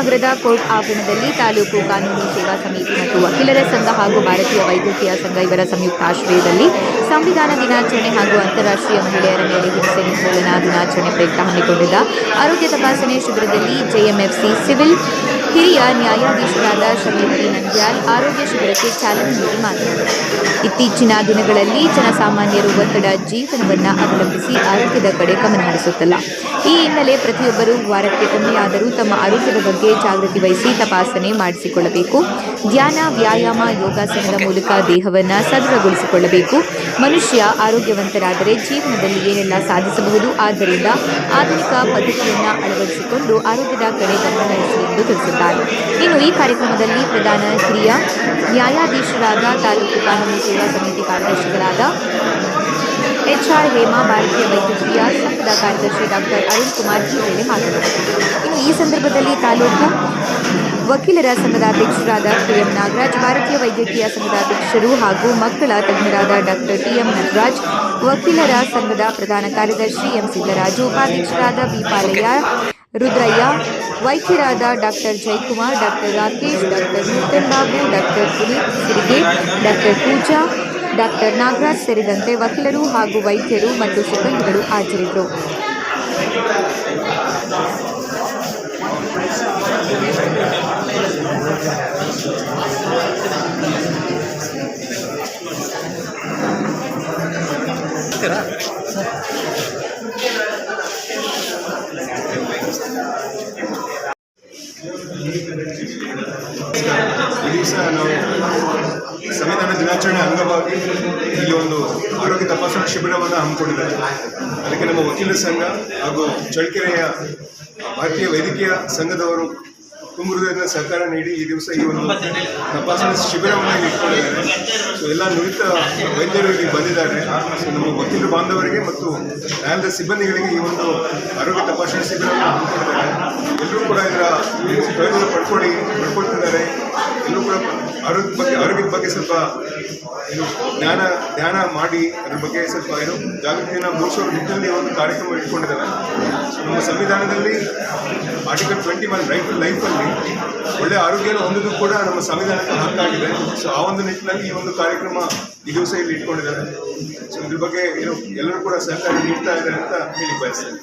Court ಆವರಣದಲ್ಲಿ ತಾಲೂಕು ಕಾನೂನು ಸೇವಾ ಸಮಿತಿ ಮತ್ತು ವಕೀಲರ ಸಂಘ ಹಾಗೂ ಭಾರತೀಯ ವೈದ್ಯಕೀಯ ಸಂಘ ಇವರ ಸಂಯುಕ್ತ ಆಶ್ರಯದಲ್ಲಿ ಸಂವಿಧಾನ ದಿನಾಚರಣೆ ಹಾಗೂ ಅಂತಾರಾಷ್ಟ್ರೀಯ ಮಹಿಳೆಯರ ಮೇಲೆ ಹಿಂಸೆ ನಿರ್ಮೂಲನಾ ದಿನಾಚರಣೆ ಪ್ರಯುಕ್ತ ಹಮ್ಮಿಕೊಂಡಿದ್ದ ಆರೋಗ್ಯ ತಪಾಸಣೆ ಶಿಬಿರದಲ್ಲಿ ಜೆಎಂಎಫ್ಸಿ ಸಿವಿಲ್ ಹಿರಿಯ ನ್ಯಾಯಾಧೀಶರಾದ ಶಮೀರ್ ನಂದ್ಯಾಲ್ ಆರೋಗ್ಯ ಶಿಬಿರಕ್ಕೆ ಚಾಲನೆ ನೀಡಿ ಮಾತನಾಡಿದರು. ಇತ್ತೀಚಿನ ದಿನಗಳಲ್ಲಿ ಜನಸಾಮಾನ್ಯರು ಒತ್ತಡ ಜೀವನವನ್ನು ಅವಲಂಬಿಸಿ ಆರೋಗ್ಯದ ಕಡೆ ಗಮನ ಹರಿಸುತ್ತಿಲ್ಲ. ಈ ಹಿನ್ನೆಲೆ ಪ್ರತಿಯೊಬ್ಬರು ವಾರಕ್ಕೆ ಒಮ್ಮೆಯಾದರೂ ತಮ್ಮ ಆರೋಗ್ಯದ ಬಗ್ಗೆ ಜಾಗೃತಿ ವಹಿಸಿ ತಪಾಸಣೆ ಮಾಡಿಸಿಕೊಳ್ಳಬೇಕು. ಧ್ಯಾನ, ವ್ಯಾಯಾಮ, ಯೋಗಾಸನದ ಮೂಲಕ ದೇಹವನ್ನು ಸದೃಢಗೊಳಿಸಿಕೊಳ್ಳಬೇಕು. ಮನುಷ್ಯ ಆರೋಗ್ಯವಂತರಾದರೆ ಜೀವನದಲ್ಲಿ ಏನೆಲ್ಲ ಸಾಧಿಸಬಹುದು, ಆದ್ದರಿಂದ ಆಧುನಿಕ ಪದ್ಧತಿಯನ್ನು ಅಳವಡಿಸಿಕೊಂಡು ಆರೋಗ್ಯದ ಕಡೆ ಗಮನ ಎಂದು ತಿಳಿಸಿದ್ದಾರೆ. ಇನ್ನು ಈ ಕಾರ್ಯಕ್ರಮದಲ್ಲಿ ಪ್ರಧಾನ ಹಿರಿಯ ನ್ಯಾಯಾಧೀಶರಾದ ತಾಲೂಕು ಕಾನೂನು ಸೇವಾ ಸಮಿತಿ ಕಾರ್ಯದರ್ಶಿಗಳಾದ ಎಚ್ಆರ್ ಹೇಮಾ ಭಾರತೀಯ ವೈದ್ಯಕೀಯ ಸಂಘದ ಕಾರ್ಯದರ್ಶಿ ಡಾಕ್ಟರ್ ಅರುಣ್ ಕುಮಾರ್ ಜಿ ಮೇಲೆ ಮಾತನಾಡಿದರು. ಇನ್ನು ಈ ಸಂದರ್ಭದಲ್ಲಿ ತಾಲೂಕು ವಕೀಲರ ಸಂಘದ ಅಧ್ಯಕ್ಷರಾದ ಕೆಎಂ ನಾಗರಾಜ್, ಭಾರತೀಯ ವೈದ್ಯಕೀಯ ಸಂಘದ ಅಧ್ಯಕ್ಷರು ಹಾಗೂ ಮಕ್ಕಳ ತಜ್ಞರಾದ ಡಾಕ್ಟರ್ ಟಿಎಂ ನಟರಾಜ್ ವಕೀಲರ ಸಂಘದ ಪ್ರಧಾನ ಕಾರ್ಯದರ್ಶಿ ಎಂ. ಸಿದ್ದರಾಜು, ಉಪಾಧ್ಯಕ್ಷರಾದ B Palayya, Rudrayya, ವೈದ್ಯರಾದ doctor Jayakumar, doctor Rakesh, doctor Nutan Babu, doctor Puneeth Sirige, doctor Pooja doctor Nagaraj ಸೇರಿದಂತೆ ವಕೀಲರು ಹಾಗೂ ವೈದ್ಯರು ಮತ್ತು ಸಿಬ್ಬಂದಿಗಳು ಹಾಜರಿದ್ದರು. ಈ ದಿವಸ ನಾವು ಸಂವಿಧಾನ ದಿನಾಚರಣೆ ಅಂಗವಾಗಿ ಈ ಒಂದು ಆರೋಗ್ಯ ತಪಾಸಣಾ ಶಿಬಿರವನ್ನು ಹಮ್ಮಿಕೊಂಡಿದ್ದಾರೆ. ಅದಕ್ಕೆ ನಮ್ಮ ವಕೀಲರ ಸಂಘ ಹಾಗೂ ಚಳ್ಳಕೆರೆಯ ಭಾರತೀಯ ವೈದ್ಯಕೀಯ ಸಂಘದವರು ತುಂಬ ಹೃದಯದ ಸಹಕಾರ ನೀಡಿ ಈ ದಿವಸ ಈ ಒಂದು ತಪಾಸಣೆ ಶಿಬಿರವನ್ನು ಇಟ್ಕೊಂಡಿದ್ದಾರೆ. ಸೊ ಎಲ್ಲ ನುರಿತ ವೈದ್ಯರು ಇಲ್ಲಿ ಬಂದಿದ್ದಾರೆ. ಸೊ ನಮ್ಮ ವಕೀಲರು ಬಾಂಧವರಿಗೆ ಮತ್ತು ನ್ಯಾಯಾಲಯದ ಸಿಬ್ಬಂದಿಗಳಿಗೆ ಈ ಒಂದು ಆರೋಗ್ಯ ತಪಾಸಣೆ ಶಿಬಿರವನ್ನು ಹಮ್ಮಿಕೊಂಡಿದ್ದಾರೆ. ಎಲ್ಲರೂ ಕೂಡ ಇದರ ಪ್ರಯೋಜನ ಪಡ್ಕೊಳ್ಳಿ, ಪಡ್ಕೊಳ್ತಿದ್ದಾರೆ. ಎಲ್ಲರೂ ಕೂಡ ಆರೋಗ್ಯ ಬಗ್ಗೆ ಆರೋಗ್ಯದ ಬಗ್ಗೆ ಸ್ವಲ್ಪ ಏನು ಜ್ಞಾನ ಧ್ಯಾನ ಮಾಡಿ ಅದ್ರ ಬಗ್ಗೆ ಸ್ವಲ್ಪ ಏನು ಜಾಗೃತಿಯನ್ನು ಮೂಡಿಸೋ ನಿಟ್ಟಿನಲ್ಲಿ ಒಂದು ಕಾರ್ಯಕ್ರಮ ಇಟ್ಕೊಂಡಿದ್ದಾರೆ ಸೊ ನಮ್ಮ ಸಂವಿಧಾನದಲ್ಲಿ article twenty one right to ಲೈಫಲ್ಲಿ ಒಳ್ಳೆ ಆರೋಗ್ಯನ ಹೊಂದೋದು ಕೂಡ ನಮ್ಮ ಸಂವಿಧಾನಕ್ಕೆ ಹಕ್ಕಾಗಿದೆ ಸೊ ಆ ಒಂದು ನಿಟ್ಟಿನಲ್ಲಿ ಈ ಒಂದು ಕಾರ್ಯಕ್ರಮ ಈ ದಿವಸ ಇಲ್ಲಿ ಇಟ್ಕೊಂಡಿದ್ದಾರೆ ಸೊ ಇದ್ರ ಬಗ್ಗೆ ಏನು ಎಲ್ಲರೂ ಕೂಡ ಸಹಕಾರ ನೀಡ್ತಾ ಇದ್ದಾರೆ ಅಂತ ಹೇಳಿ ಬಯಸ್ತೇನೆ.